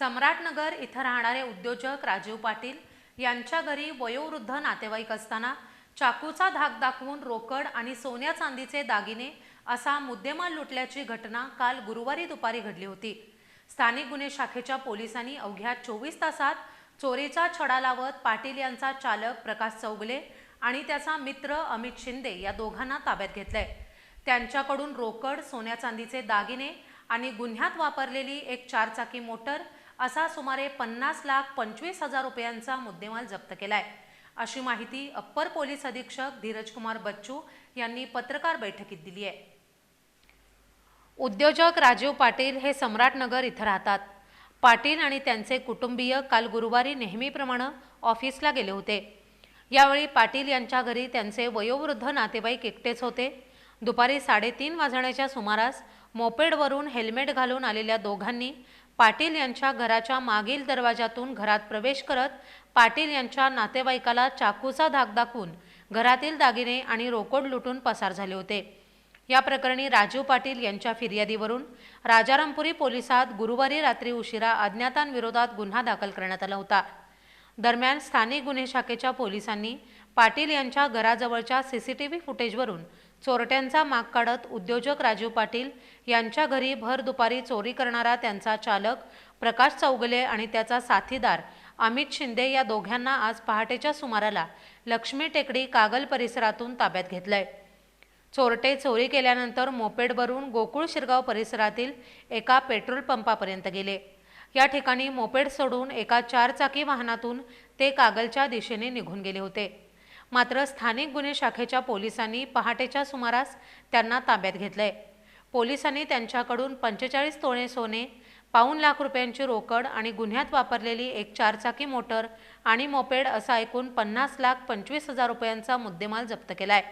सम्राटनगर इथं राहणारे उद्योजक राजीव पाटील यांच्या घरी वयोवृद्ध नातेवाईक असताना चाकूचा धाक दाखवून रोकड आणि सोन्या चांदीचे दागिने असा मुद्देमाल लुटल्याची घटना काल गुरुवारी दुपारी घडली होती. स्थानिक गुन्हे शाखेच्या पोलिसांनी अवघ्या चोवीस तासात चोरीचा छडा लावत पाटील यांचा चालक प्रकाश चौगले आणि त्याचा मित्र अमित शिंदे या दोघांना ताब्यात घेतलंय. त्यांच्याकडून रोकड सोन्या चांदीचे दागिने आणि गुन्ह्यात वापरलेली एक चारचाकी मोटर असा सुमारे पन्नास लाख पंचवीस हजार रुपयांचा मुद्देमाल जप्त केलाय. अशी माहिती अप्पर पोलीस अधीक्षक धीरजकुमार बच्चू यांनी पत्रकार बैठकीत दिली आहे. उद्योजक राजीव पाटील हे सम्राटनगर इथं राहतात. पाटील आणि त्यांचे कुटुंबीय काल गुरुवारी नेहमीप्रमाणे ऑफिसला गेले होते. यावेळी पाटील यांच्या घरी त्यांचे वयोवृद्ध नातेवाईक एकटेच होते. दुपारी साडेतीन वाजण्याच्या सुमारास मोपेडवरून हेल्मेट घालून आलेल्या दोघांनी पाटील यांच्या घराच्या मागील दरवाजातून घरात प्रवेश करत पाटील यांच्या नातेवाईकाला चाकूचा धाक दाखवून घरातील दागिने आणि रोकड लुटून पसार झाले होते. या प्रकरणी राजीव पाटील यांच्या फिर्यादीवरून राजारामपुरी पोलिसात गुरुवारी रात्री उशिरा अज्ञातांविरोधात गुन्हा दाखल करण्यात आला होता. दरम्यान स्थानिक गुन्हे शाखेच्या पोलिसांनी पाटील यांच्या घराजवळच्या सीसीटीव्ही फुटेजवरून चोरट्यांचा माग काढत उद्योजक राजीव पाटील यांच्या घरी भर दुपारी चोरी करणारा त्यांचा चालक प्रकाश चौगले आणि त्याचा साथीदार अमित शिंदे या दोघांना आज पहाटेच्या सुमाराला लक्ष्मी टेकडी कागल परिसरातून ताब्यात घेतलंय. चोरटे चोरी केल्यानंतर मोपेडवरून गोकुळ शिरगाव परिसरातील एका पेट्रोल पंपापर्यंत गेले. या ठिकाणी मोपेड सोडून एका चारचाकी वाहनातून ते कागलच्या दिशेने निघून गेले होते. मात्र स्थानिक गुन्हे शाखेच्या पोलिसांनी पहाटेच्या सुमारास त्यांना ताब्यात घेतलंय. पोलिसांनी त्यांच्याकडून पंचेचाळीस तोळे सोने पाऊन लाख रुपयांची रोकड आणि गुन्ह्यात वापरलेली एक चारचाकी मोटर आणि मोपेड असा एकूण पन्नास लाख पंचवीस हजार रुपयांचा मुद्देमाल जप्त केलाय.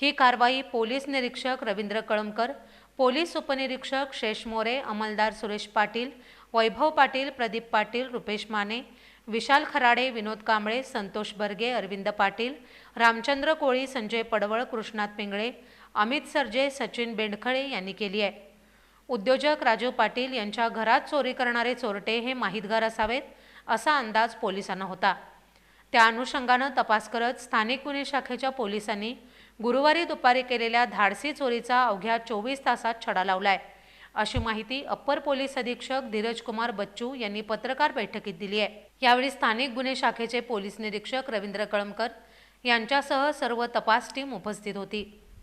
ही कारवाई पोलीस निरीक्षक रवींद्र कळमकर पोलीस उपनिरीक्षक शेष मोरे अंमलदार सुरेश पाटील वैभव पाटील प्रदीप पाटील रुपेश माने विशाल खराडे विनोद कांबळे संतोष बर्गे अरविंद पाटील रामचंद्र कोळी संजय पडवळ कृष्णात पिंगळे अमित सरजे सचिन बेंडखळे यांनी केली आहे. उद्योजक राजू पाटील यांच्या घरात चोरी करणारे चोरटे हे माहितगार असावेत असा अंदाज पोलिसांना होता. त्या अनुषंगानं तपास करत स्थानिक गुन्हे शाखेच्या पोलिसांनी गुरुवारी दुपारी केलेल्या धाडसी चोरीचा अवघ्या चोवीस तासात छडा लावलाय. अशी माहिती अप्पर पोलीस अधीक्षक धीरज कुमार बच्चू यांनी पत्रकार बैठकीत दिली आहे. यावेळी स्थानिक गुन्हे शाखेचे पोलीस निरीक्षक रवींद्र कळमकर यांच्यासह सर्व तपास टीम उपस्थित होती.